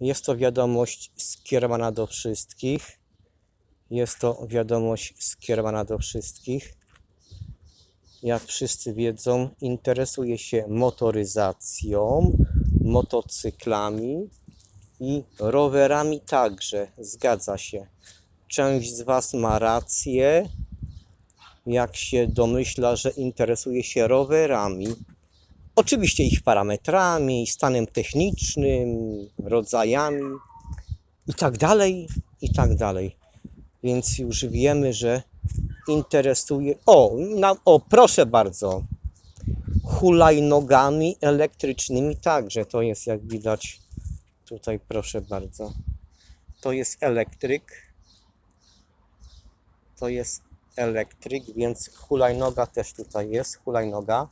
Jest to wiadomość skierowana do wszystkich. Jest to wiadomość skierowana do wszystkich. Jak wszyscy wiedzą, interesuję się motoryzacją, motocyklami i rowerami także. Zgadza się. Część z Was ma rację, jak się domyśla, że interesuje się rowerami. Oczywiście ich parametrami, stanem technicznym, rodzajami i tak dalej, i tak dalej. Więc już wiemy, że interesuje. O, na, o proszę bardzo. Hulajnogami elektrycznymi także. To jest jak widać tutaj, proszę bardzo. To jest elektryk. To jest elektryk, więc hulajnoga też tutaj jest. Hulajnoga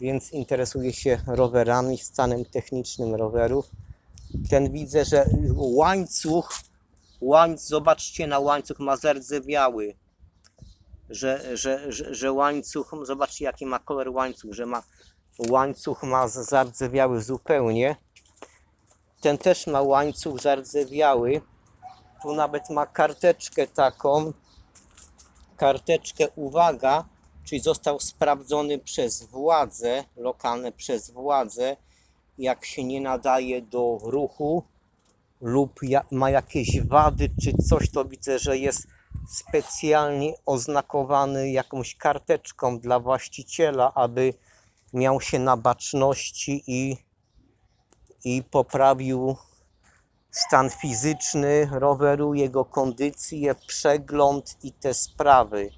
więc interesuje się rowerami, stanem technicznym rowerów. Ten widzę, że łańcuch, łańcuch, zobaczcie na łańcuch ma zardzewiały, że, że, że, że łańcuch, zobaczcie jaki ma kolor łańcuch, że ma łańcuch ma zardzewiały zupełnie. Ten też ma łańcuch zardzewiały. Tu nawet ma karteczkę taką, karteczkę uwaga, czyli został sprawdzony przez władze lokalne, przez władze, jak się nie nadaje do ruchu lub ma jakieś wady czy coś, to widzę, że jest specjalnie oznakowany jakąś karteczką dla właściciela, aby miał się na baczności i, i poprawił stan fizyczny roweru, jego kondycję, przegląd i te sprawy.